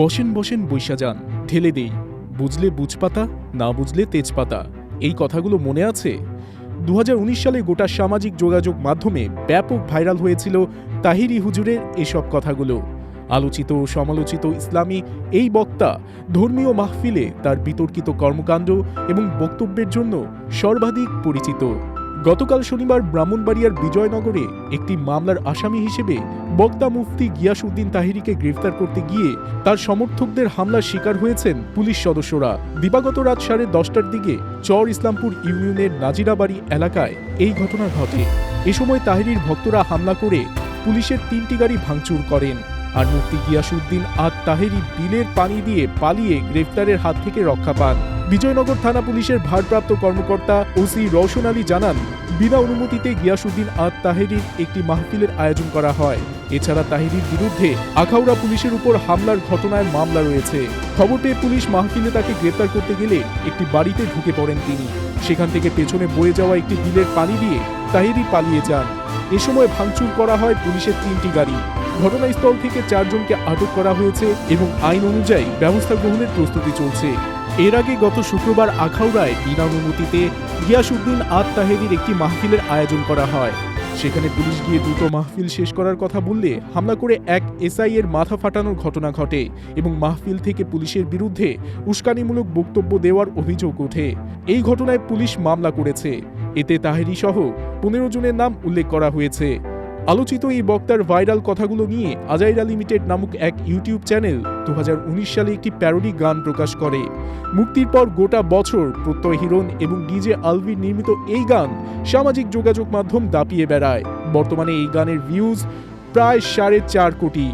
বসেন বসেন বৈশা যান, ঢেলে দেই, বুঝলে বুঝপাতা, না বুঝলে তেজপাতা, এই কথাগুলো মনে আছে? দু হাজার উনিশ সালে গোটা সামাজিক যোগাযোগ মাধ্যমে ব্যাপক ভাইরাল হয়েছিল তাহিরি হুজুরের এসব কথাগুলো। আলোচিত সমালোচিত ইসলামী এই বক্তা ধর্মীয় মাহফিলে তার বিতর্কিত কর্মকাণ্ড এবং বক্তব্যের জন্য সর্বাধিক পরিচিত। গতকাল শনিবার ব্রাহ্মণবাড়িয়ার বিজয়নগরে একটি মামলার আসামি হিসেবে বক্তা মুফতি গিয়াসউদ্দিন তাহিরিকে গ্রেফতার করতে গিয়ে তার সমর্থকদের হামলার শিকার হয়েছেন পুলিশ সদস্যরা। দিবাগত রাত সাড়ে দশটার দিকে চর ইসলামপুর ইউনিয়নের নাজিরাবাড়ি এলাকায় এই ঘটনা ঘটে। এ সময় তাহিরির ভক্তরা হামলা করে পুলিশের তিনটি গাড়ি ভাঙচুর করেন। আর মুফতি গিয়াসউদ্দিন আর তাহেরি বিলের পানি দিয়ে পালিয়ে গ্রেফতারের হাত থেকে রক্ষা পান। বিজয়নগর থানা পুলিশের ভারপ্রাপ্ত কর্মকর্তা ওসি রওশন আলী জানান, বিনা অনুমতিতে গিয়াসউদ্দিন আত তাহেরির একটি মাহফিলের আয়োজন করা হয়। এছাড়া তাহেরির বিরুদ্ধে আখাউড়া পুলিশের উপর হামলার ঘটনায় মামলা রয়েছে। খবর পেয়ে পুলিশ মাহফিলে তাকে গ্রেপ্তার করতে গেলে একটি বাড়িতে ঢুকে পড়েন তিনি। সেখান থেকে পেছনে বয়ে যাওয়া একটি বিলের পানি দিয়ে তাহেরি পালিয়ে যান। এ সময় ভাঙচুর করা হয় পুলিশের তিনটি গাড়ি। ঘটনাস্থল থেকে চারজনকে আটক করা হয়েছে এবং আইন অনুযায়ী ব্যবস্থা গ্রহণের প্রস্তুতি চলছে। এর আগে গত শুক্রবার আখাউড়ায় বিনা অনুমতিতে গিয়াসউদ্দিন আত তাহেরির একটি মাহফিলের আয়োজন করা হয়। সেখানে পুলিশ গিয়ে দ্রুত মাহফিল শেষ করার কথা বললে হামলা করে এক এসআই এর মাথা ফাটানোর ঘটনা ঘটে এবং মাহফিল থেকে পুলিশের বিরুদ্ধে উস্কানিমূলক বক্তব্য দেওয়ার অভিযোগ ওঠে। এই ঘটনায় পুলিশ মামলা করেছে। এতে তাহেরি সহ পনেরো জনের নাম উল্লেখ করা হয়েছে। আলোচিত এই বক্তার ভাইরাল কথাগুলো নিয়ে আজাইরা লিমিটেড নামক এক ইউটিউব চ্যানেল দু হাজার উনিশ সালে একটি প্যারোডি গান প্রকাশ করে। মুক্তির পর গোটা বছর প্রত্যয় হিরণ এবং ডিজে আলভির নির্মিত এই গান সামাজিক যোগাযোগ মাধ্যম দাপিয়ে বেড়ায়। বর্তমানে এই গানের ভিউজ প্রায় সাড়ে চার কোটি।